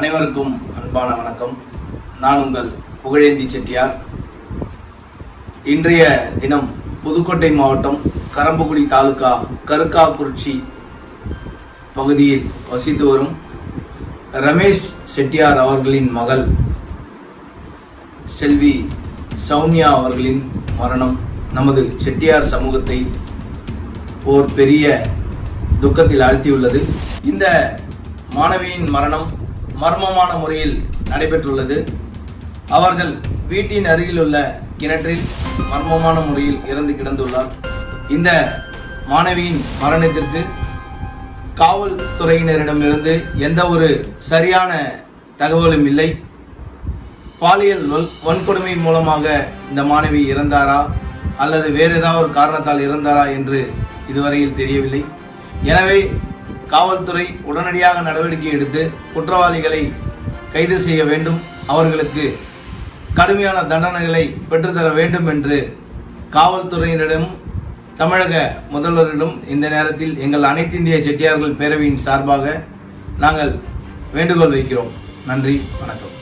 அனைவருக்கும் அன்பான வணக்கம். நான் உங்கள் புகழேந்தி செட்டியார். இன்றைய தினம் புதுக்கோட்டை மாவட்டம் கரம்பக்குடி தாலுகா கருக்காக்குறிச்சி பகுதியில் வசித்து வரும் ரமேஷ் செட்டியார் அவர்களின் மகள் செல்வி சௌன்யா அவர்களின் மரணம். நமது செட்டியார் சமூகத்தை ஓர் பெரிய துக்கத்தில் ஆழ்த்தியுள்ளது. இந்த மாணவியின் மரணம் மர்மமான முறையில் நடைபெற்றுள்ளது. அவர்கள் வீட்டின் அருகிலுள்ள கிணற்றில் மர்மமான முறையில் இறந்து கிடந்துள்ளார். இந்த மாணவியின் மரணத்திற்கு காவல்துறையினரிடமிருந்து எந்த ஒரு சரியான தகவலும் இல்லை. பாலியல் வன்கொடுமை மூலமாக இந்த மாணவி இறந்தாரா? அல்லது வேறு ஏதாவது ஒரு காரணத்தால் இறந்தாரா என்று இதுவரையில் தெரியவில்லை. எனவே காவல்துறை உடனடியாக நடவடிக்கை எடுத்து குற்றவாளிகளை கைது செய்ய வேண்டும். அவர்களுக்கு கடுமையான தண்டனைகளை பெற்றுத்தர வேண்டும் என்று காவல்துறையினரிடம் தமிழக முதல்வரிடம் இந்த நேரத்தில் எங்கள் அனைத்து இந்திய செட்டியார்கள் பேரவையின் சார்பாக நாங்கள் வேண்டுகோள் வைக்கிறோம். நன்றி வணக்கம்.